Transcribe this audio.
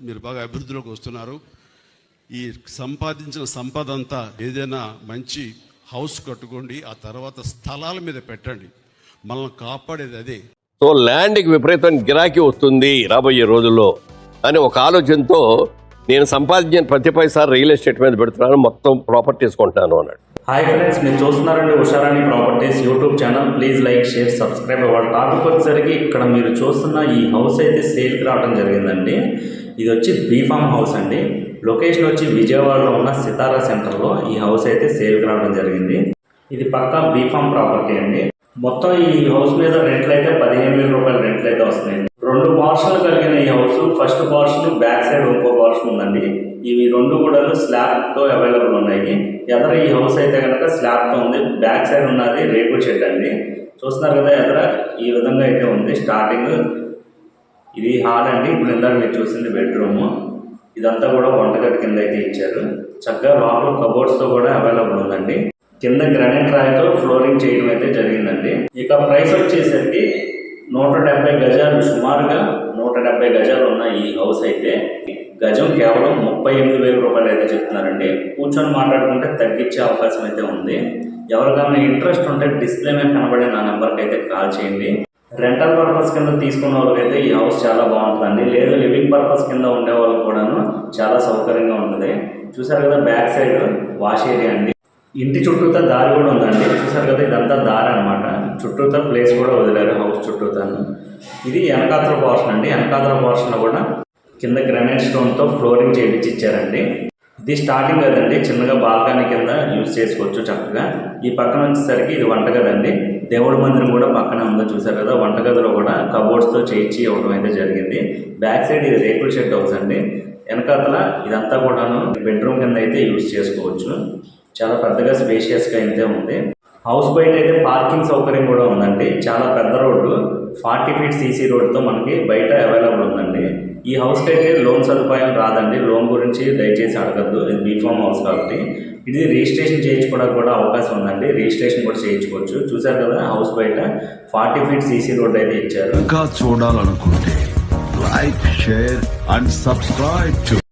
మీరు బాగా అభివృద్ధిలోకి వస్తున్నారు. ఈ సంపాదించిన సంపద అంతా ఏదైనా మంచి హౌస్ కట్టుకోండి ఆ తర్వాత స్థలాల మీద పెట్టండి. మనల్ని కాపాడేది అదే. సో ల్యాండ్కి విపరీతం గిరాకీ వస్తుంది రాబోయే రోజుల్లో. అని ఒక ఆలోచనతో నేను సంపాదించిన ప్రతి పైసా రియల్ ఎస్టేట్ మీద పెడుతున్నాను మొత్తం ప్రాపర్టీస్ కొంటాను అన్నాడు. హాయ్ ఫ్రెండ్స్ మీరు చూస్తున్నారండి Usharani properties YouTube channel. Please like share subscribe అవ్వాలి టాపిక్ వచ్చేసరికి ఇక్కడ మీరు చూస్తున్న ఈ హౌస్ అయితే సేల్కి రావడం జరిగిందండి. ఇది వచ్చి బీఫామ్ హౌస్ అండి. లొకేషన్ వచ్చి విజయవాడలో ఉన్న సితారా సెంటర్లో ఈ హౌస్ అయితే సేల్కి రావడం జరిగింది. ఇది పక్కా బీఫామ్ ప్రాపర్టీ అండి. మొత్తం ఈ హౌస్ మీద రెంట్లు అయితే పదిహేను వేల రూపాయల రెంట్లు అయితే వస్తున్నాయి రెండు పోర్షన్లు కలిగిన ఈ house first portion back side ఇంకో పోర్షన్ ఉందండి. ఇవి రెండు కూడా స్లాబ్తో అవైలబుల్ ఉన్నాయి. ఎదర ఈ హౌస్ అయితే కనుక స్లాబ్తో ఉంది. బ్యాక్ సైడ్ ఉన్నది రేకుల షెడ్ అండి. చూస్తున్నారు కదా ఎదర? ఈ విధంగా అయితే ఉంది. స్టార్టింగ్ ఇది హాల్ అండి. ఇప్పుడు ఇందాక మీరు చూసింది బెడ్రూమ్ ఇదంతా కూడా వంటగది కింద అయితే ఇచ్చారు. చక్కగా లోపల కబోర్డ్స్తో కూడా అవైలబుల్ ఉందండి. కింద గ్రానైట్ రాయితో ఫ్లోరింగ్ చేయడం అయితే జరిగిందండి. ఇక ప్రైస్ వచ్చేసరికి నూట డెబ్బై గజాలు సుమారుగా నూట డెబ్బై గజాలు ఉన్న ఈ హౌస్ అయితే గజం కేవలం ముప్పై ఎనిమిది వేల రూపాయలు అయితే చెప్తున్నారండి. కూర్చొని మాట్లాడుకుంటే తగ్గించే అవకాశం అయితే ఉంది. ఎవరికైనా ఇంట్రెస్ట్ ఉంటే డిస్ప్లే మీద కనబడే నా నెంబర్కి అయితే కాల్ చేయండి. రెంటల్ పర్పస్ కింద తీసుకున్న వాళ్ళకైతే ఈ హౌస్ చాలా బాగుంటుందండి. లేదు లివింగ్ పర్పస్ కింద ఉండే వాళ్ళకి కూడాను చాలా సౌకర్యంగా ఉంటుంది. చూసారు కదా బ్యాక్ సైడ్ వాష్ ఏరియా అండి. ఇంటి చుట్టూతా దారి కూడా ఉందండి. చూసారు కదా ఇదంతా దారి అనమాట చుట్టూతా ప్లేస్ కూడా వదిలేరు హౌస్ చుట్టూతాను. ఇది వెనకాతల పోర్షన్ అండి. వెనకాతల పోర్షన్లో కూడా కింద గ్రానైట్ స్టోన్తో ఫ్లోరింగ్ చేయించి ఇచ్చారండి ఇది స్టార్టింగ్ కదండి. చిన్నగా బాల్కనీ కింద యూజ్ చేసుకోవచ్చు చక్కగా. ఈ పక్కన వచ్చేసరికి ఇది వంటగదండి అండి దేవుడి మందిరం కూడా పక్కనే ఉందో చూసారు కదా వంటగదిలో కూడా కబోర్డ్స్తో చేయించి ఇవ్వడం అయితే జరిగింది. బ్యాక్ సైడ్ ఇది రేకుల షెడ్ హౌస్ అండి. వెనకాతల ఇదంతా కూడాను బెడ్రూమ్ కింద అయితే యూజ్ చేసుకోవచ్చు. చాలా పెద్దగా స్పేషియస్గా అయితే ఉంది. హౌస్ బయట అయితే పార్కింగ్ సౌకర్యం కూడా ఉందండి. చాలా పెద్ద రోడ్డు. ఫార్టీ ఫీట్ సీసీ రోడ్తో మనకి బయట అవైలబుల్ ఉందండి. ఈ హౌస్కి అయితే లోన్ సదుపాయం రాదండి. లోన్ గురించి దయచేసి అడగద్దు. ఇది బీఫామ్ హౌస్ కాబట్టి. ఇది రిజిస్ట్రేషన్ చేయించుకోవడానికి కూడా అవకాశం ఉందండి. రిజిస్ట్రేషన్ కూడా చేయించుకోవచ్చు. చూసారు కదా హౌస్ బయట ఫార్టీ ఫీట్ సీసీ రోడ్ అయితే ఇచ్చారు. ఇంకా చూడాలనుకుంటే లైక్ షేర్ అండ్ సబ్స్క్రైబ్